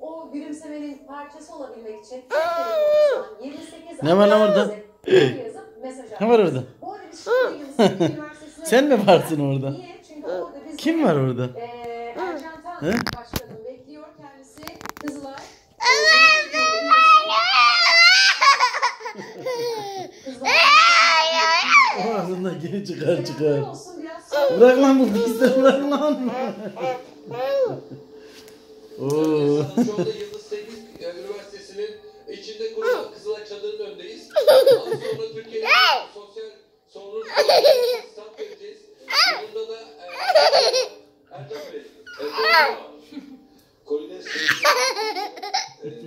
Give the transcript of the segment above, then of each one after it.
o gülümsemenin parçası olabilmek için cep telefonunuzdan 28 Ne var lan orada? yazıp mesaj Ne var orada? Bu arada biz şimdi Yıldız Üniversitesi'ne Sen mi varsın orada? Niye? Çünkü orada biz Kim var orada? Eee Ercan Tan He? Başkanım bekliyor kendisi. Kızılay. Ağzından geri çıkar çıkar. Olsun biraz. Bırak lan bu pisleri bırak lan. Oo. Şu anda Yıldız Teknik Üniversitesi'nin içinde kurulan Kızılay Çadırı'nın önündeyiz. Az sonra Türkiye'nin sosyal sorunun stat vereceğiz. Yanında da e, Ercan Bey. Ercan Bey. Kolides e,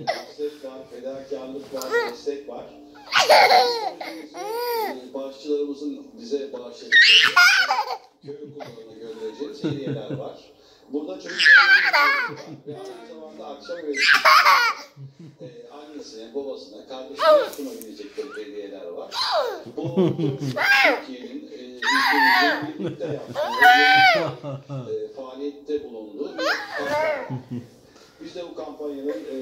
hasret var, fedakarlık var, destek var. E, Bağışçılarımızın bize bağışladıkları köy okullarına göndereceğimiz hediyeler var. Burada çocuklarımız var ve aynı zamanda akşam e, annesine, babasına, kardeşine sunabilecekleri hediyeler var. Bu Türkiye'nin e, ülkemizin birlikte yaptığı e, faaliyette bulunduğu bir kampanya. Biz de bu kampanyanın e,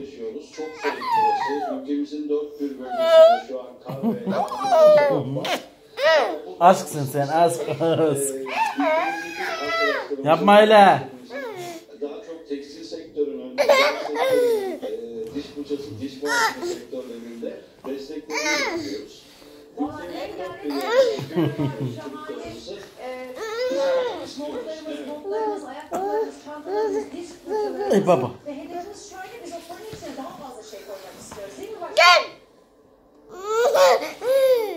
yaşıyoruz. Çok soğuk burası. Ülkemizin dört bir bölgesinde şu an kar ve yağmur var. Bu- Aşksın sen aşk aşk. Yapma öyle. Daha çok tekstil sektörünün, sektörünün, e, diş fırçası, diş macunu sektörlerinde desteklerini çocuklarımızı. Ey baba. Ve hedefimiz şöyle biz o paranın içine daha fazla şey koymak istiyoruz. Değil mi başkanım?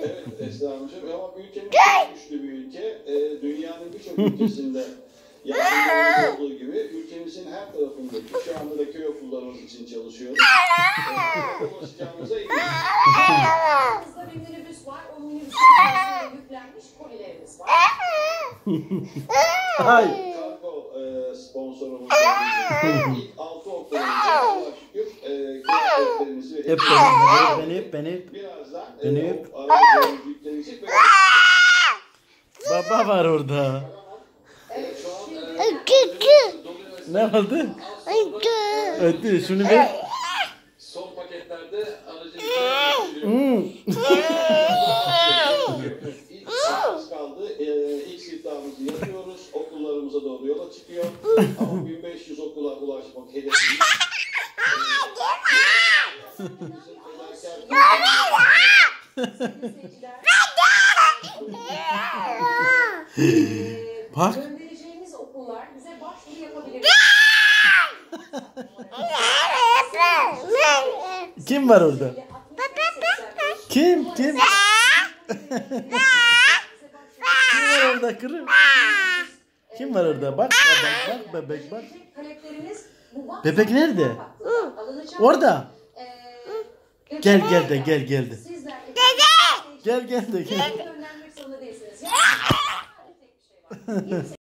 Evet Esra Hanımcığım ama ülkemiz çok güçlü bir ülke. Ee, dünyanın birçok ülkesinde yaptığımız olduğu gibi ülkemizin her tarafındaki şu anda da köy okullarımız için çalışıyoruz. Ulaşacağımıza. Yanımızda bir minibüs var. O minibüsün yüklenmiş kolilerimiz var. Ay. Kargo e, sponsorumuz ilk 6 okulumuzda şükür e, kıyafetlerimizi ve Öp beni, beni öp, beni birazdan e, öp. o arabalarımız yüklenecek ve Baba var orada. Ne oldu? Öttü şunu ver. Son paketlerde aracı. İlk saatimiz kaldı. İlk siftahımızı yapıyoruz. Okullarımıza doğru yola çıkıyor. Ama 1500 okula ulaşmak hedefimiz. Ee, Kim var orada? Kim? Kim? Kim var orada kırım? Kim var orada? Bak bebek bak bebek bak. Bebek nerede? Orada. Ee, Gel gel de gel gel de. Sizler Gel gel de gel.